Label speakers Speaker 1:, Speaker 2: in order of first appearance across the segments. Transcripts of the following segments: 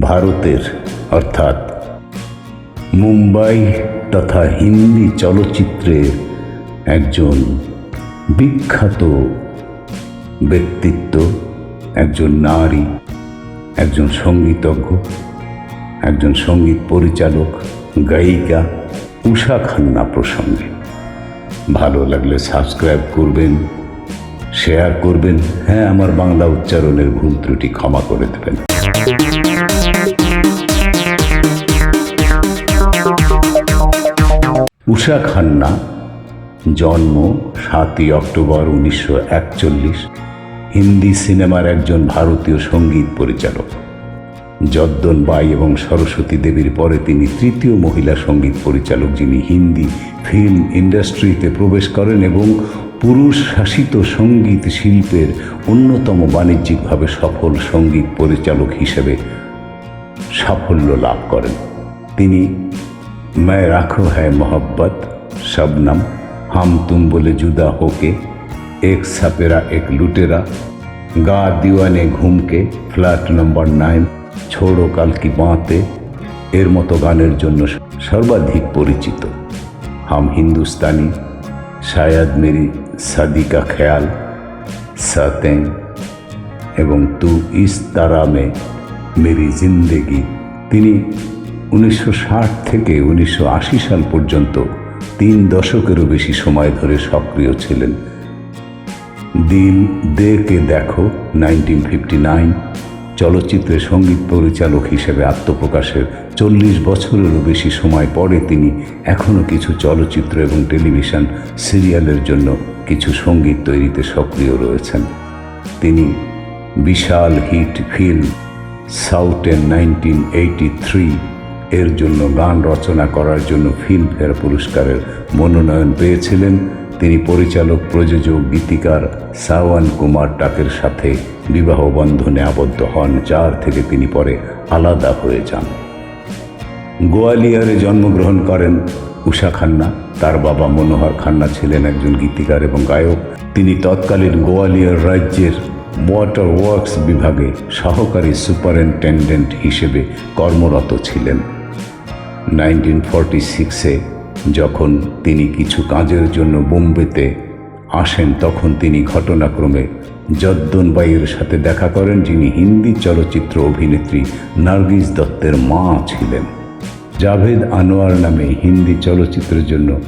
Speaker 1: ভারতের, অর্থাৎ মুম্বাই তথা হিন্দি চলচ্চিত্রের একজন বিখ্যাত ব্যক্তিত্ব, একজন নারী, একজন সঙ্গীতজ্ঞ, একজন সংগীত পরিচালক, গায়িকা উষা খান্না প্রসঙ্গে। ভালো লাগলে সাবস্ক্রাইব করবেন, শেয়ার করবেন হ্যাঁ আমার বাংলা উচ্চারণের ভুল ত্রুটি ক্ষমা করে দেবেন। উষা খান্না, জন্ম সাতই অক্টোবর উনিশশো একচল্লিশ, হিন্দি সিনেমার একজন ভারতীয় সংগীত পরিচালক। যদ্দন বাই এবং সরস্বতী দেবীর পরে তিনি তৃতীয় মহিলা সংগীত পরিচালক যিনি হিন্দি ফিল্ম ইন্ডাস্ট্রিতে প্রবেশ করেন এবং পুরুষ শাসিত সংগীত শিল্পের অন্যতম বাণিজ্যিকভাবে সফল সংগীত পরিচালক হিসেবে সাফল্য লাভ করেন। তিনি मैं রাখো হ্যায় মোহব্বত শবনম হাম তুম বলে জুদা হোকে এক সাপেরা এক লুটেরা গা দিওয়ানে ঘুমকে ফ্ল্যাট নম্বর নাইন ছোড়ো কাল কি বাঁতে এর মতো গানের জন্য সর্বাধিক পরিচিত হাম হিন্দুস্তানি শায়দ মেরি সাদি কা খেয়াল সাতেং এবং তু ইস তারা মে মেরি জিন্দেগি তিনি উনিশশো ষাট থেকে উনিশশো আশি সাল পর্যন্ত তিন দশকেরও বেশি সময় ধরে সক্রিয় ছিলেন। দিল, দে কে দেখো, নাইনটিন ফিফটি নাইন, চলচ্চিত্রে সংগীত পরিচালক হিসেবে আত্মপ্রকাশের চল্লিশ বছরেরও বেশি সময় পরে তিনি এখনও কিছু চলচ্চিত্র এবং টেলিভিশন সিরিয়ালের জন্য কিছু সংগীত তৈরিতে সক্রিয় রয়েছেন। তিনি বিশাল hit film Souten nineteen eighty three এর জন্য গান রচনা করার জন্য ফিল্মফেয়ার পুরস্কারের মনোনয়ন পেয়েছিলেন তিনি পরিচালক, প্রযোজক, গীতিকার সাওয়ান কুমার টাকের সাথে বিবাহ বন্ধনে আবদ্ধ হন, যার থেকে তিনি পরে আলাদা হয়ে যান। গোয়ালিয়রে জন্মগ্রহণ করেন উষা খান্না। তার বাবা মনোহর খান্না ছিলেন একজন গীতিকার এবং গায়ক। তিনি তৎকালীন গোয়ালিয়র রাজ্যের ওয়াটার ওয়ার্কস বিভাগে সহকারী সুপারিনটেন্ডেন্ট হিসেবে কর্মরত ছিলেন। নাইনটিন ফর্টি সিক্সে যখন তিনি কিছু কাজের জন্য বোম্বেতে আসেন, তখন তিনি ঘটনাক্রমে যদ্দনবাইয়ের সাথে দেখা করেন, যিনি হিন্দি চলচ্চিত্র অভিনেত্রী নার্গিস দত্তের মা ছিলেন। জাভেদ আনোয়ার নামে হিন্দি চলচ্চিত্রের জন্য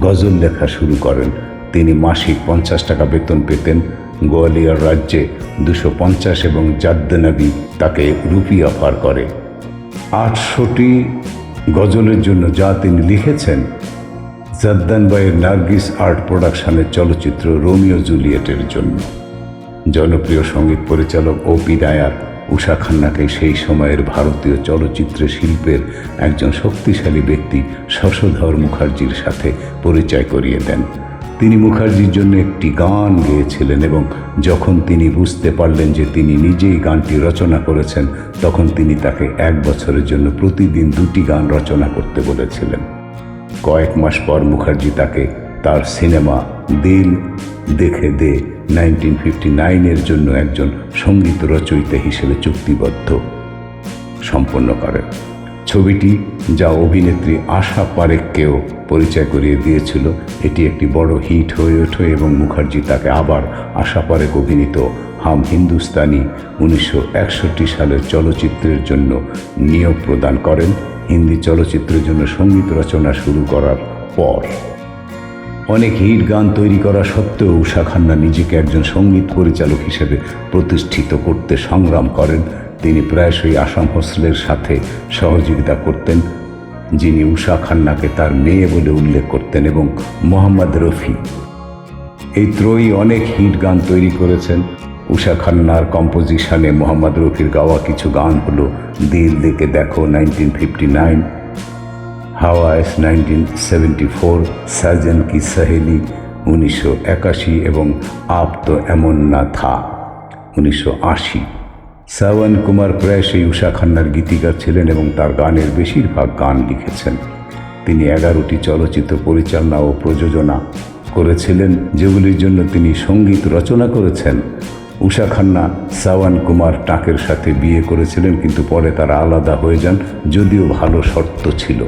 Speaker 1: গজল লেখা শুরু করেন। তিনি মাসিক পঞ্চাশ টাকা বেতন পেতেন। গোয়ালিয়র রাজ্যে দুশো পঞ্চাশ এবং জাদ্দনাবি তাকে রুপি অফার করে। আটশোটি গজলের জন্য যা তিনি লিখেছেন জাদ্দানবাইয়ের নার্গিস আর্ট প্রোডাকশনের চলচ্চিত্র রোমিও জুলিয়েটের জন্য। জনপ্রিয় সংগীত পরিচালক ও নায়ার উষা খান্নাকে সেই সময়ের ভারতীয় চলচ্চিত্র শিল্পের একজন শক্তিশালী ব্যক্তি শশধর মুখার্জির সাথে পরিচয় করিয়ে দেন। তিনি মুখার্জির জন্য একটি গান গেয়েছিলেন এবং যখন তিনি বুঝতে পারলেন যে তিনি নিজেই গানটি রচনা করেছেন, তখন তিনি তাকে এক বছরের জন্য প্রতিদিন দুটি গান রচনা করতে বলেছিলেন। কয়েক মাস পর মুখার্জি তাকে তার সিনেমা দিল দেখে দে নাইনটিন ফিফটি নাইনের জন্য একজন সংগীত রচয়িতা হিসেবে চুক্তিবদ্ধ, সম্পন্ন করেন। ছবিটি যা অভিনেত্রী আশা পারেককেও পরিচয় করিয়ে দিয়েছিল। এটি একটি বড় হিট হয়ে ওঠে এবং মুখার্জি তাকে আবার আশা পারেক অভিনীত হাম হিন্দুস্তানি উনিশশো একষট্টি সালের চলচ্চিত্রের জন্য নিয়োগ প্রদান করেন। হিন্দি চলচ্চিত্রের জন্য সংগীত রচনা শুরু করার পর। অনেক হিট গান তৈরি করা সত্ত্বেও উষা খান্না নিজেকে একজন সংগীত পরিচালক হিসেবে প্রতিষ্ঠিত করতে সংগ্রাম করেন। তিনি প্রায়শই আসাম হোসলের সাথে সহযোগিতা করতেন, যিনি উষা খান্নাকে তার মেয়ে বলে উল্লেখ করতেন এবং মোহাম্মদ রফি। এই ত্রয়ী অনেক হিট গান তৈরি করেছেন। উষা খান্নার কম্পোজিশনে মোহাম্মদ রফির গাওয়া কিছু গান হলো Dil Deke Dekho nineteen fifty nine হাওয়াইস nineteen seventy four Saajan Ki Saheli উনিশশো একাশি এবং আপ তো এমন না থা উনিশশো আশি। সাওয়ান কুমার প্রায়শই উষা খান্নার গীতিকার ছিলেন এবং তার গানের বেশিরভাগ গান লিখেছেন। তিনি এগারোটি চলচ্চিত্র পরিচালনা ও প্রযোজনা করেছিলেন, যেগুলির জন্য তিনি সংগীত রচনা করেছেন। উষা খান্না সাওয়ান কুমার টাকের সাথে বিয়ে করেছিলেন, কিন্তু পরে তারা আলাদা হয়ে যান, যদিও ভালো শর্ত ছিল।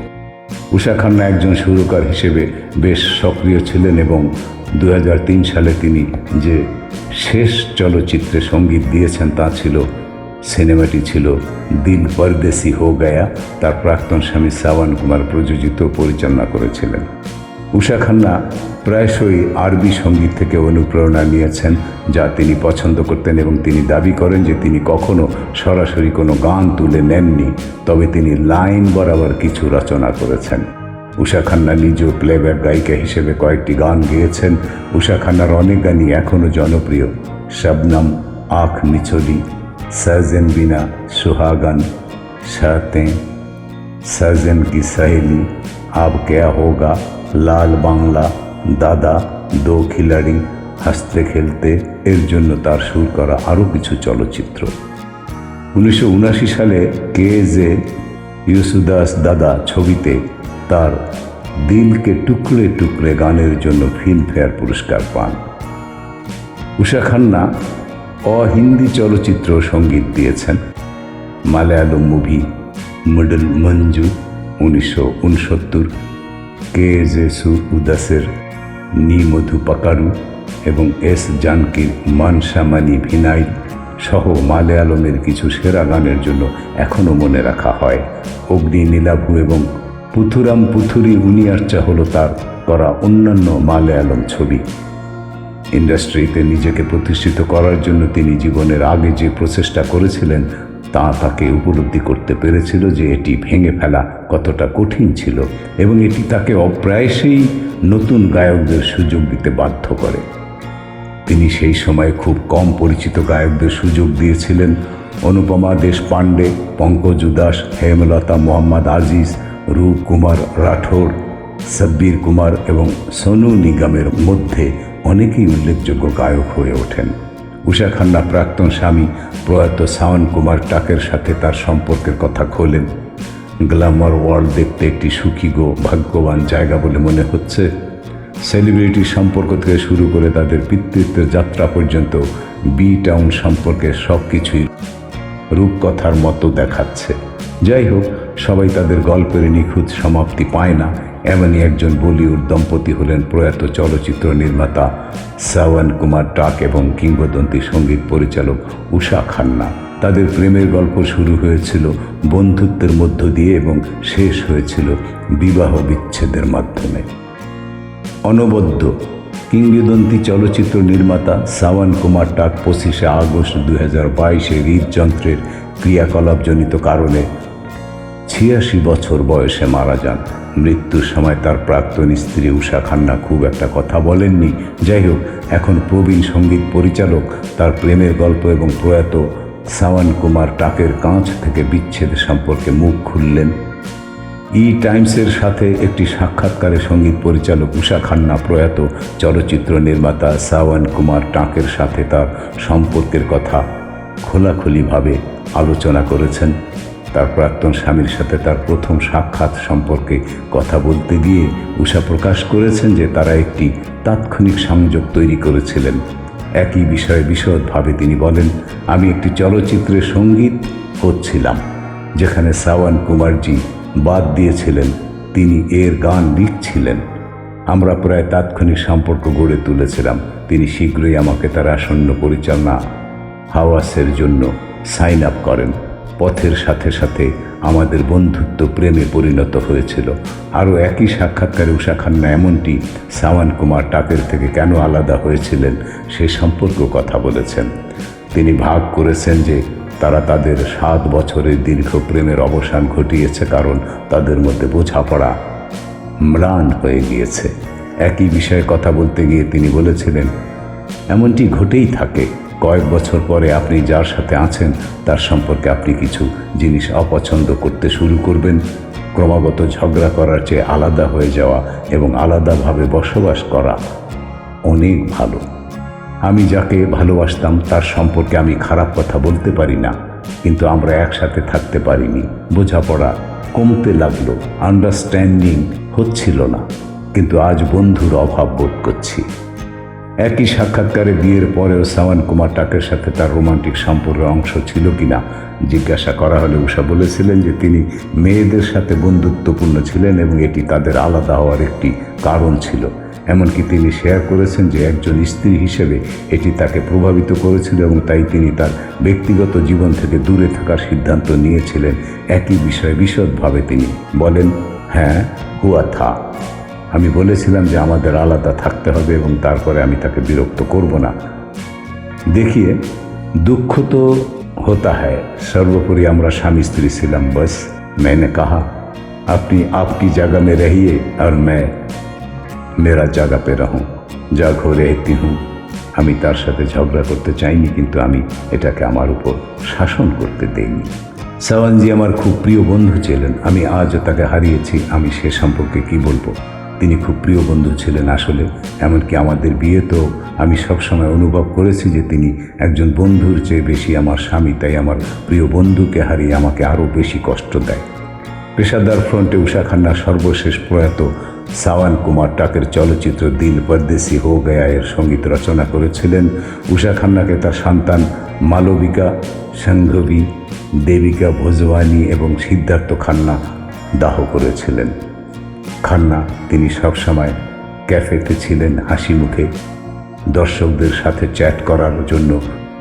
Speaker 1: উষা খান্না একজন সুরকার হিসেবে বেশ সক্রিয় ছিলেন এবং দু হাজার তিন সালে তিনি যে শেষ চলচ্চিত্রে সংগীত দিয়েছেন তা ছিল সিনেমাটি ছিল দিল পরদেশি হো গয়া, তার প্রাক্তন স্বামী সাওয়ান কুমার প্রযোজিত পরিচালনা করেছিলেন। উষা খান্না প্রায়শই আরবি সংগীত থেকে অনুপ্রেরণা নিয়েছেন, যা তিনি পছন্দ করতেন এবং তিনি দাবি করেন যে তিনি কখনো সরাসরি কোনো গান তুলে নেননি, তবে তিনি লাইন বরাবর কিছু রচনা করেছেন। উষা খান্না নিজেও প্লেব্যাক গায়িকা হিসেবে কয়েকটি গান গেয়েছেন। উষা খান্নার অনেক গানই এখনও জনপ্রিয়। শবনম, আখ মিছলি সাজেন বিনা সুহাগান শাতে সাজেন কি সহেলি, আব কেয়া হোগা? লাল বাংলা, দাদা, দো খিলাড়ি, হাসতে খেলতে, এর জন্য তার সুর করা আরও কিছু চলচ্চিত্র। উনিশশো উনাশি সালে কে জে ইউসুদাস দাদা ছবিতে তার দিলকে টুকরে টুকরে গানের জন্য ফিল্মফেয়ার পুরস্কার পান। উষা খান্না অহিন্দি চলচ্চিত্র সংগীত দিয়েছেন মালায়ালম মুভি মিডল মঞ্জু, উনিশশো উনসত্তর, কে জে সুর উদাসের নি মধু পাকারু এবং এস জানকির মানসামানি ভিনাইল সহ মালয়ালমের কিছু সেরা গানের জন্য এখনও মনে রাখা হয়। অগ্নি নীলাভু এবং পুথুরাম পুথুরি উনিয়ার্চা হল তার করা অন্যান্য মালয়ালম ছবি। ইন্ডাস্ট্রিতে নিজেকে প্রতিষ্ঠিত করার জন্য তিনি জীবনের আগে যে প্রচেষ্টা করেছিলেন, তা তাকে উপলব্ধি করতে পেরেছিল যে এটি ভেঙে ফেলা কতটা কঠিন ছিল এবং এটি তাকে অপ্রায়শেই নতুন গায়কদের সুযোগ দিতে বাধ্য করে। তিনি সেই সময় খুব কম পরিচিত গায়কদের সুযোগ দিয়েছিলেন। অনুপমা দেশপাণ্ডে, পঙ্কজ উদাস, হেমলতা মোহাম্মদ আজিজ রূপ কুমার রাঠোর, সব্বির কুমার এবং সোনু নিগমের মধ্যে অনেকেই উল্লেখযোগ্য গায়ক হয়ে ওঠেন। উষা খান্না প্রাক্তন স্বামী প্রয়াত সাওয়ান কুমার টাকের সাথে তার সম্পর্কের কথা খোলেন। গ্ল্যামার ওয়ার্ল্ড দেখতে একটি সুখী গো ভাগ্যবান জায়গা বলে মনে হচ্ছে। সেলিব্রিটি সম্পর্ক থেকে শুরু করে তাদের পিতৃত্বের যাত্রা পর্যন্ত বি টাউন সম্পর্কে সব কিছুই রূপকথার মতো দেখাচ্ছে। যাই হোক, সবাই তাদের গল্পের নিখুঁত সমাপ্তি পায় না। এমনই একজন বলিউড দম্পতি হলেন প্রয়াত চলচ্চিত্র নির্মাতা সাওয়ান কুমার টাক এবং কিংবদন্তি সংগীত পরিচালক উষা খান্না। তাদের প্রেমের গল্প শুরু হয়েছিল বন্ধুত্বের মধ্য দিয়ে এবং শেষ হয়েছিল বিবাহ বিচ্ছেদের মাধ্যমে। অনবদ্য কিংবদন্তি চলচ্চিত্র নির্মাতা সাওয়ান কুমার টাক পঁচিশে আগস্ট দু হাজার বাইশে হৃদযন্ত্রের ক্রিয়াকলাপজনিত কারণে ছিয়াশি বছর বয়সে মারা যান। মৃত্যুর সময় তার প্রাক্তন স্ত্রী উষা খান্না খুব একটা কথা বলেননি। যাই হোক, এখন প্রবীণ সংগীত পরিচালক তার প্রেমের গল্প এবং প্রয়াত সাওয়ান কুমার টাকের কাঁচ থেকে বিচ্ছেদ সম্পর্কে মুখ খুললেন। ই টাইমসের সাথে একটি সাক্ষাৎকারে সংগীত পরিচালক উষা খান্না প্রয়াত চলচ্চিত্র নির্মাতা সাওয়ান কুমার টাকের সাথে তার সম্পর্কের কথা খোলাখুলিভাবে আলোচনা করেছেন। তার প্রাক্তন স্বামীর সাথে তার প্রথম সাক্ষাৎ সম্পর্কে কথা বলতে গিয়ে উষা প্রকাশ করেছেন যে তারা একটি তাৎক্ষণিক সংযোগ তৈরি করেছিলেন। একই বিষয়ে বিশদভাবে তিনি বলেন, আমি একটি চলচ্চিত্রে সংগীত করছিলাম, যেখানে সাওয়ান কুমারজি বাদ দিয়েছিলেন, তিনি এর গান লিখছিলেন। আমরা প্রায় তাৎক্ষণিক সম্পর্ক গড়ে তুলেছিলাম। তিনি শীঘ্রই আমাকে তার আসন্ন পরিচালনা হাওয়াসের জন্য সাইন আপ করেন। পথের সাথে সাথে আমাদের বন্ধুত্ব প্রেমে পরিণত হয়েছিল। আরও একই সাক্ষাৎকারে উষা খান্না এমনটি সাওয়ান কুমার টাকের থেকে কেন আলাদা হয়েছিলেন সে সম্পর্কেও কথা বলেছেন। তিনি ভাগ করেছেন যে তারা তাদের সাত বছরের দীর্ঘ প্রেমের অবসান ঘটিয়েছে কারণ তাদের মধ্যে বোঝাপড়া ম্লান হয়ে গিয়েছে। একই বিষয়ে কথা বলতে গিয়ে তিনি বলেছিলেন, এমনটি ঘটেই থাকে। কয়েক বছর পরে আপনি যার সাথে আছেন, তার সম্পর্কে আপনি কিছু জিনিস অপছন্দ করতে শুরু করবেন। ক্রমাগত ঝগড়া করার চেয়ে আলাদা হয়ে যাওয়া এবং আলাদাভাবে বসবাস করা অনেক ভালো। আমি যাকে ভালোবাসতাম, তার সম্পর্কে আমি খারাপ কথা বলতে পারি না, কিন্তু আমরা একসাথে থাকতে পারিনি। বোঝাপড়া কমতে লাগল আন্ডারস্ট্যান্ডিং হচ্ছিল না, কিন্তু আজ বন্ধুর অভাব বোধ করছি। একই সাক্ষাৎকারে বিয়ের পরেও সাওয়ান কুমার টাকের সাথে তার রোমান্টিক সম্পর্কের অংশ ছিল কিনা জিজ্ঞাসা করা হলে উষা বলেছিলেন যে তিনি মেয়েদের সাথে বন্ধুত্বপূর্ণ ছিলেন এবং এটি তাদের আলাদা হওয়ার একটি কারণ ছিল। এমনকি তিনি শেয়ার করেছেন যে একজন স্ত্রী হিসেবে এটি তাকে প্রভাবিত করেছিল এবং তাই তিনি তার ব্যক্তিগত জীবন থেকে দূরে থাকার সিদ্ধান্ত নিয়েছিলেন। একই বিষয়ে বিশদভাবে তিনি বলেন হ্যাঁ হুয়া থা। আমি বলেছিলাম যে আমাদের আলাদা থাকতে হবে এবং তারপরে আমি তাকে বিরক্ত করব না দেখিয়ে দুঃখ তো होता है সর্বোপরি আমরা স্বামী স্ত্রী ছিলাম বস मैंने कहा আপনি आपकी जगह में रहिए और मैं মেরা জায়গা পে রাহুঁ যা ঘরে এতি হুঁ আমি তার সাথে ঝগড়া করতে চাইনি কিন্তু আমি এটাকে আমার উপর শাসন করতে দেইনি সাওয়ানজি আমার খুব প্রিয় বন্ধু ছিলেন আমি আজও তাকে হারিয়েছি আমি সে সম্পর্কে কি বলবো তিনি খুব প্রিয় বন্ধু ছিলেন আসলে, এমনকি আমাদের বিয়েতেও আমি সবসময় অনুভব করেছি যে তিনি একজন বন্ধুর চেয়ে বেশি আমার স্বামী, তাই আমার প্রিয় বন্ধুকে হারিয়ে আমাকে আরও বেশি কষ্ট দেয়। পেশাদার ফ্রন্টে উষা খান্নার সর্বশেষ প্রয়াত সাওয়ান কুমার টাকের চলচ্চিত্র দিল পরদেশি হো গয়া এর সংগীত রচনা করেছিলেন। উষা খান্নাকে তার সন্তান মালবিকা, সাংঘবী, দেবিকা ভোজওয়ানি এবং সিদ্ধার্থ খান্না দাহ করেছিলেন। খান্না তিনি সবসময় ক্যাফেতে ছিলেন হাসি মুখে। দর্শকদের সাথে চ্যাট করার জন্য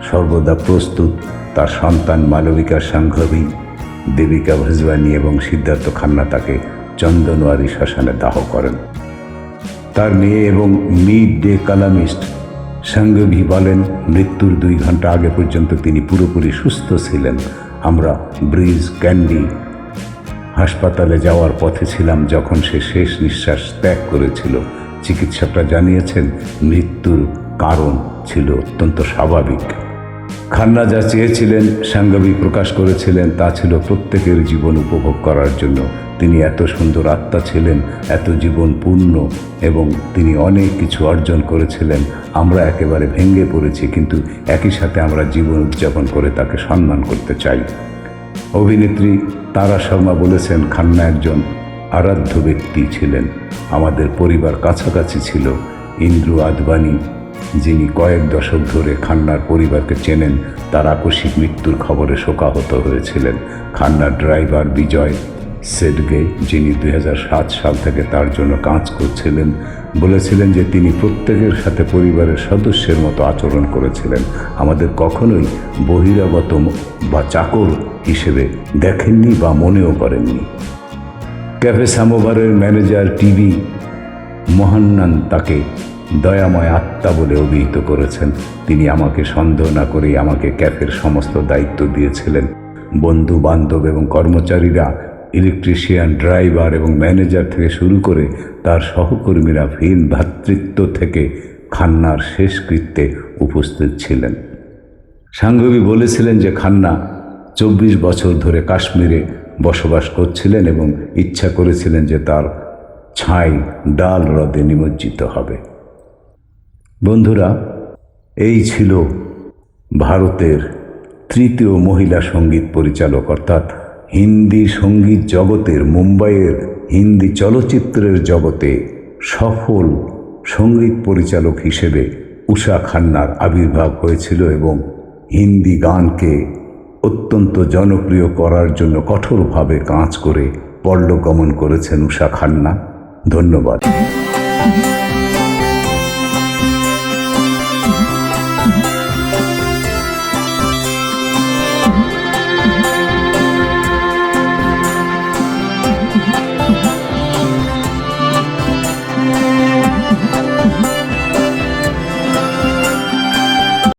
Speaker 1: সর্বদা প্রস্তুত তার সন্তান মালবিকা সাংঘবী, দেবিকা ভজওয়ানি এবং সিদ্ধার্থ খান্না তাকে চন্দনওয়ারি শ্মশানে দাহ করেন। তার মেয়ে এবং মিড ডে কালামিস্ট সাংঘবী বলেন, মৃত্যুর দুই ঘণ্টা আগে পর্যন্ত তিনি পুরোপুরি সুস্থ ছিলেন। আমরা ব্রিজ ক্যান্ডি হাসপাতালে যাওয়ার পথে ছিলাম যখন সে শেষ নিঃশ্বাস ত্যাগ করেছিল। চিকিৎসকরা জানিয়েছেন, মৃত্যুর কারণ ছিল অত্যন্ত স্বাভাবিক। খান্না যা চেয়েছিলেন সাংঘবী প্রকাশ করেছিলেন, তা ছিল প্রত্যেকের জীবন উপভোগ করার জন্য। তিনি এত সুন্দর আত্মা ছিলেন, এত জীবন পূর্ণ, এবং তিনি অনেক কিছু অর্জন করেছিলেন। আমরা একেবারে ভেঙে পড়েছি, কিন্তু একই সাথে আমরা জীবন উদযাপন করে তাকে সম্মান করতে চাই। অভিনেত্রী তারা শর্মা বলেছেন, খান্না একজন আরাধ্য ব্যক্তি ছিলেন। আমাদের পরিবার কাছাকাছি ছিল। ইন্দ্রু আদবানি, যিনি কয়েক দশক ধরে খান্নার পরিবারকে চেনেন, তার আকস্মিক মৃত্যুর খবরে শোকাহত হয়েছিলেন। খান্নার ড্রাইভার বিজয় সেডগে, যিনি দুই হাজার সাত সাল থেকে তার জন্য কাজ করছিলেন, বলেছিলেন যে তিনি প্রত্যেকের সাথে পরিবারের সদস্যের মতো আচরণ করেছিলেন। আমাদের কখনোই বহিরাগত বা চাকর হিসেবে দেখেননি বা মনেও করেননি। ক্যাফে সামোভারের ম্যানেজার টিভি মহান্নান তাকে দয়াময় আত্মা বলে অভিহিত করেছেন। তিনি আমাকে সন্দেহ না করেই আমাকে ক্যাফের সমস্ত দায়িত্ব দিয়েছিলেন। বন্ধু বান্ধব এবং কর্মচারীরা ইলেকট্রিশিয়ান ড্রাইভার এবং ম্যানেজার থেকে শুরু করে তার সহকর্মীরা ভিন ভ্রাতৃত্ব থেকে খান্নার শেষকৃত্যে উপস্থিত ছিলেন। সাংঘবী বলেছিলেন যে খান্না চব্বিশ বছর ধরে কাশ্মীরে বসবাস করছিলেন এবং ইচ্ছা করেছিলেন যে তার ছাই ডাল হ্রদে নিমজ্জিত হবে। বন্ধুরা, এই ছিল ভারতের তৃতীয় মহিলা সংগীত পরিচালক, অর্থাৎ হিন্দি সংগীত জগতের মুম্বাইয়ের হিন্দি চলচ্চিত্রের জগতে সফল সংগীত পরিচালক হিসেবে উষা খান্নার আবির্ভাব হয়েছিল এবং হিন্দি গানকে অত্যন্ত জনপ্রিয় করার জন্য কঠোরভাবে কাজ করে পল্লগমন করেছেন উষা খান্না। ধন্যবাদ।